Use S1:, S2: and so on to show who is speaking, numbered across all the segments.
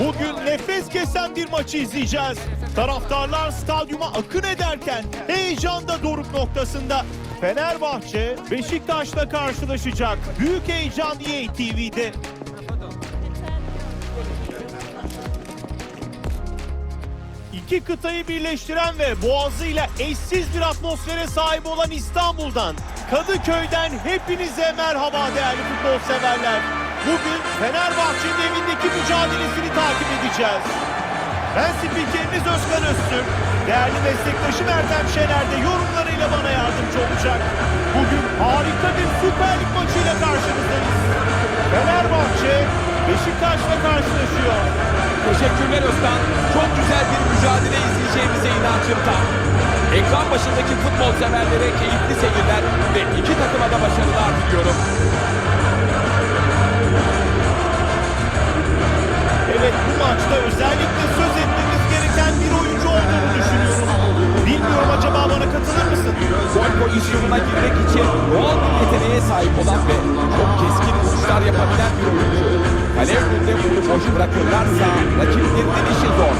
S1: Bugün nefes kesen bir maçı izleyeceğiz. Taraftarlar stadyuma akın ederken heyecan da doruk noktasında. Fenerbahçe Beşiktaş'la karşılaşacak. Büyük heyecan EA TV'de. İki kıtayı birleştiren ve boğazıyla eşsiz bir atmosfere sahip olan İstanbul'dan, Kadıköy'den hepinize merhaba değerli futbol severler. Bugün Fenerbahçe'nin evindeki mücadelesini takip edeceğiz. Ben spikeriniz Özkan Öztürk. Değerli meslektaşım Ertem Şener de yorumlarıyla bana yardımcı olacak. Bugün harika bir Süper Lig maçıyla karşınızdayız. Fenerbahçe Beşiktaş'la karşılaşıyor.
S2: Teşekkürler Özkan. Çok güzel bir mücadele izleyeceğimize inancım tam. Ekran başındaki futbol severlere keyifli seyirler ve iki takıma da başarılar diliyorum.
S1: Evet bu maçta özellikle söz etmemiz gereken bir oyuncu olduğunu düşünüyorum. Bilmiyorum acaba bana katılır mısın?
S2: Gol pozisyonuna girmek için doğal bir yeteneğe sahip olan ve çok keskin vuruşlar yapabilen bir oyuncu. Kale önünde bunu boş bırakırlarsa rakiplerinin işi zor.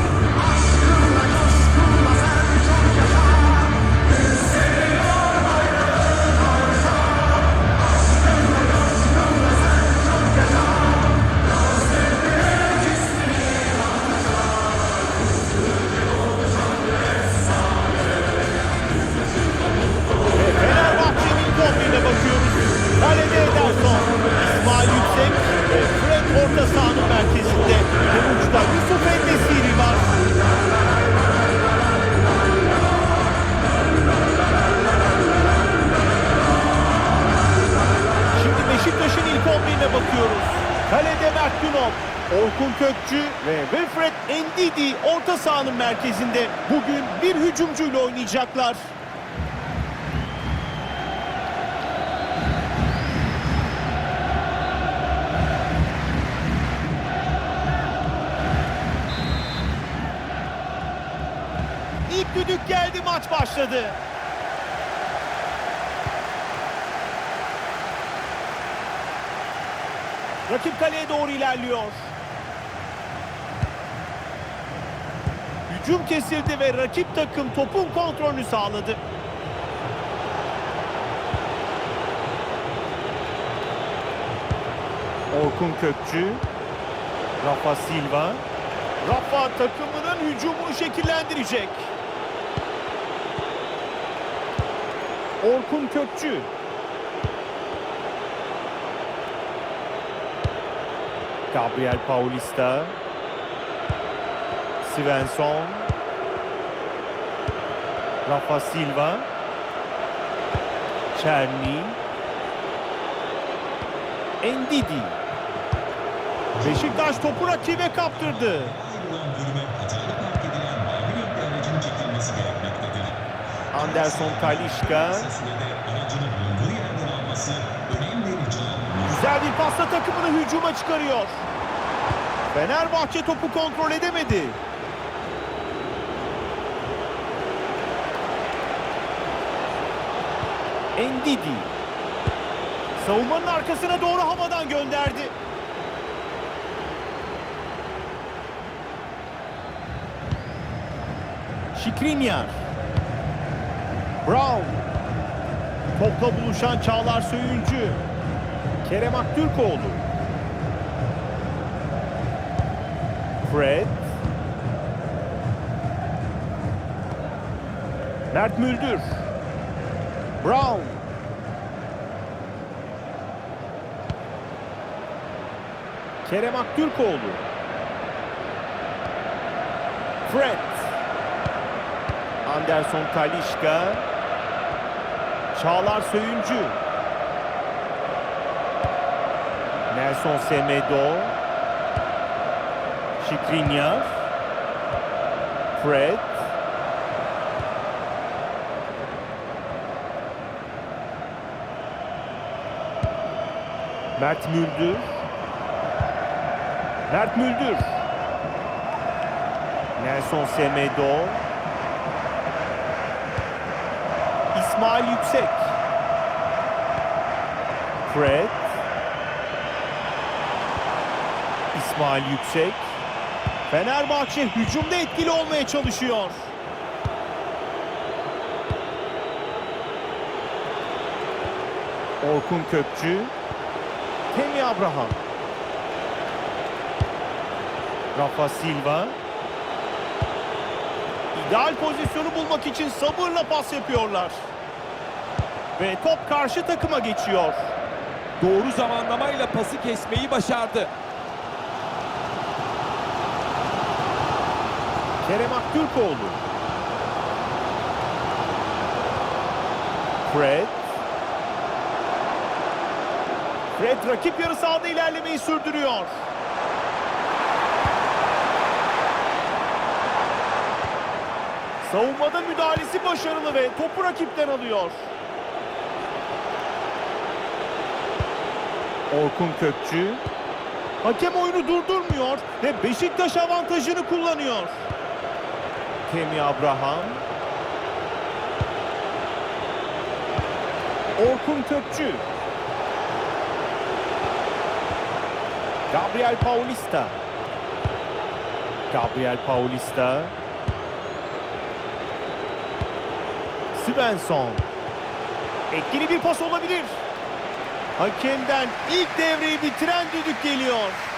S1: Günok, Orkun Kökçü ve Wilfred Ndidi orta sahanın merkezinde. Bugün bir hücumcuyla oynayacaklar. İlk düdük geldi maç başladı. Rakip kaleye doğru ilerliyor. Hücum kesildi ve rakip takım topun kontrolünü sağladı. Orkun Kökçü, Rafa Silva. Rafa takımının hücumunu şekillendirecek. Orkun Kökçü. Gabriel Paulista. Svensson. Rafa Silva. Çerni. Endidi. Beşiktaş topu rakibe kaptırdı.
S3: ayrılan bölüme
S1: Güzel bir pasla takımını hücuma çıkarıyor. Fenerbahçe topu kontrol edemedi. Endidi. Savunmanın arkasına doğru havadan gönderdi. Şikrinyar. Brown. Topla buluşan Çağlar Söyüncü. Kerem Aktürkoğlu. Fred. Mert Müldür. Brown. Kerem Aktürkoğlu. Fred. Anderson Talişka. Çağlar Söyüncü. Nelson Semedo. Şikrinyar. Fred. Mert Müldür. Mert Müldür. Nelson Semedo. İsmail Yüksek. Fred. İsmail Yüksek. Fenerbahçe hücumda etkili olmaya çalışıyor. Orkun Kökçü, Temi Abraham, Rafa Silva. İdeal pozisyonu bulmak için sabırla pas yapıyorlar. Ve top karşı takıma geçiyor.
S2: Doğru zamanlamayla pası kesmeyi başardı.
S1: Kerem Aktürkoğlu. Fred. Fred rakip yarı sahada ilerlemeyi sürdürüyor. Savunmada müdahalesi başarılı ve topu rakipten alıyor. Orkun Kökçü. Hakem oyunu durdurmuyor ve Beşiktaş avantajını kullanıyor. Temi Abraham. Orkun Kökçü. Gabriel Paulista. Gabriel Paulista. Svensson. Etkili bir pas olabilir. Hakemden ilk devreyi bitiren düdük geliyor.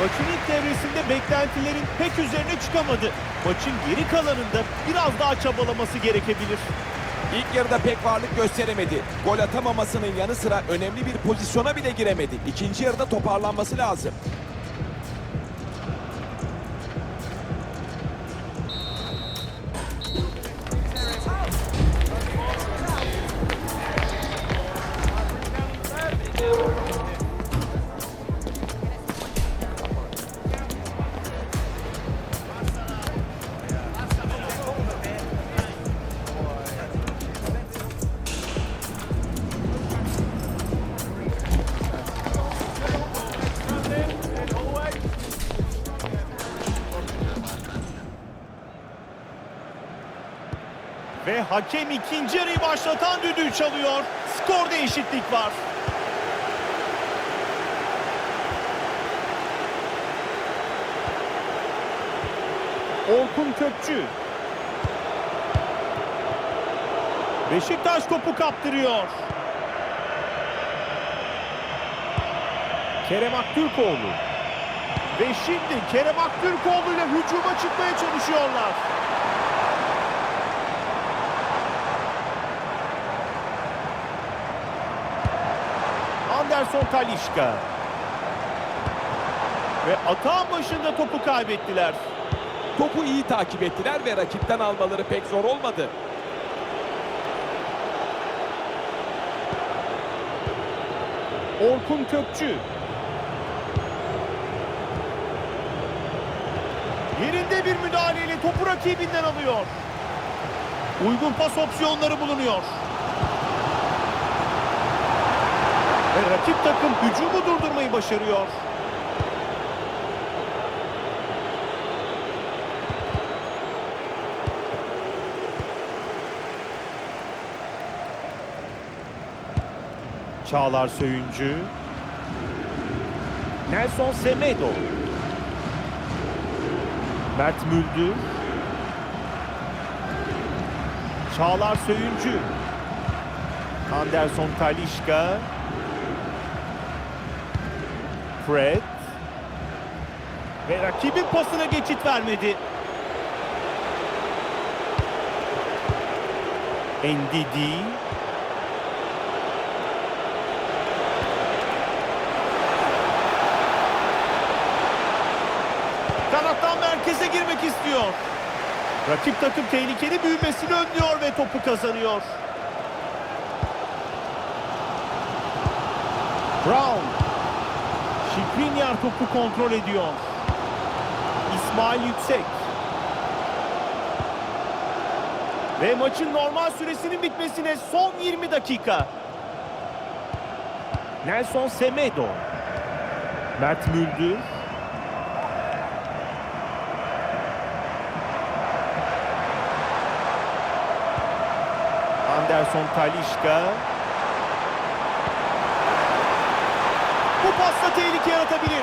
S1: Maçın ilk devresinde beklentilerin pek üzerine çıkamadı. Maçın geri kalanında biraz daha çabalaması gerekebilir.
S2: İlk yarıda pek varlık gösteremedi. Gol atamamasının yanı sıra önemli bir pozisyona bile giremedi. İkinci yarıda toparlanması lazım.
S1: Ve hakem ikinci yarıyı başlatan düdüğü çalıyor. Skorda eşitlik var. Orkun Kökçü. Beşiktaş topu kaptırıyor. Kerem Aktürkoğlu. Ve şimdi Kerem Aktürkoğlu ile hücuma çıkmaya çalışıyorlar. Anderson Talişka. Ve atağın başında topu kaybettiler.
S2: Topu iyi takip ettiler ve rakipten almaları pek zor olmadı.
S1: Orkun Kökçü. Yerinde bir müdahaleyle topu rakibinden alıyor. Uygun pas opsiyonları bulunuyor. Ve rakip takım hücumu durdurmayı başarıyor. Çağlar Söyüncü. Nelson Semedo. Mert Müldür. Çağlar Söyüncü. Anderson Talişka. Fred. Ve rakibin pasına geçit vermedi. Ndidi. Kanattan merkeze girmek istiyor. Rakip takım tehlikeli büyümesini önlüyor ve topu kazanıyor. Brown. Şikrinyar topu kontrol ediyor. İsmail Yüksek. Ve maçın normal süresinin bitmesine son 20 dakika. Nelson Semedo. Mert Müldür. Anderson Talişka. Pasla tehlike yaratabilir.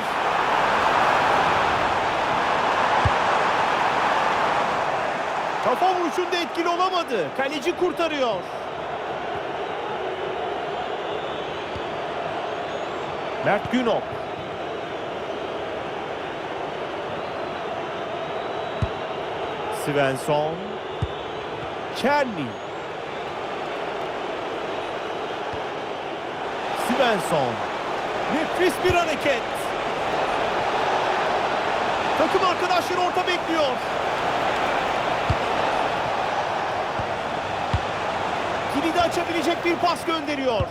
S1: Kafa vuruşunda etkili olamadı. Kaleci kurtarıyor. Mert Günok. Svensson. Çerni. Svensson. Nefis bir hareket. Takım arkadaşları orta bekliyor. Kilidi açabilecek bir pas gönderiyor.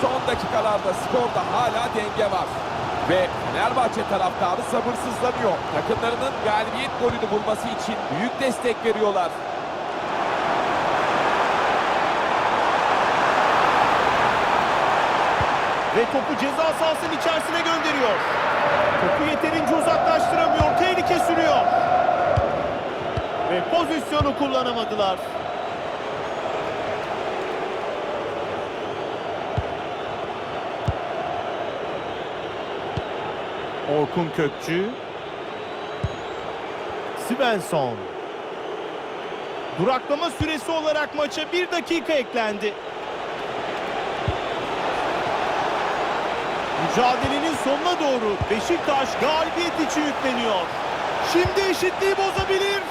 S2: Son dakikalarda skorda hala denge var. Ve Fenerbahçe taraftarı sabırsızlanıyor. Takımlarının galibiyet golünü bulması için büyük destek veriyorlar.
S1: Ve topu ceza sahasının içerisine gönderiyor. Topu yeterince uzaklaştıramıyor. Tehlike sürüyor. Ve pozisyonu kullanamadılar. Orkun Kökçü. Svensson. Duraklama süresi olarak maça bir dakika eklendi. Mücadelenin sonuna doğru Beşiktaş galibiyet için yükleniyor. Şimdi eşitliği bozabilir.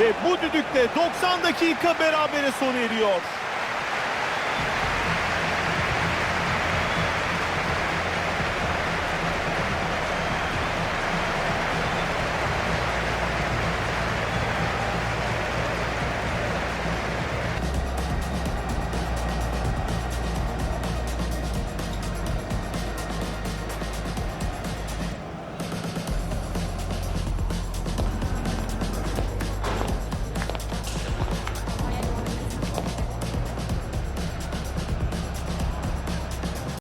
S1: Ve bu düdükle 90 dakika berabere sona eriyor.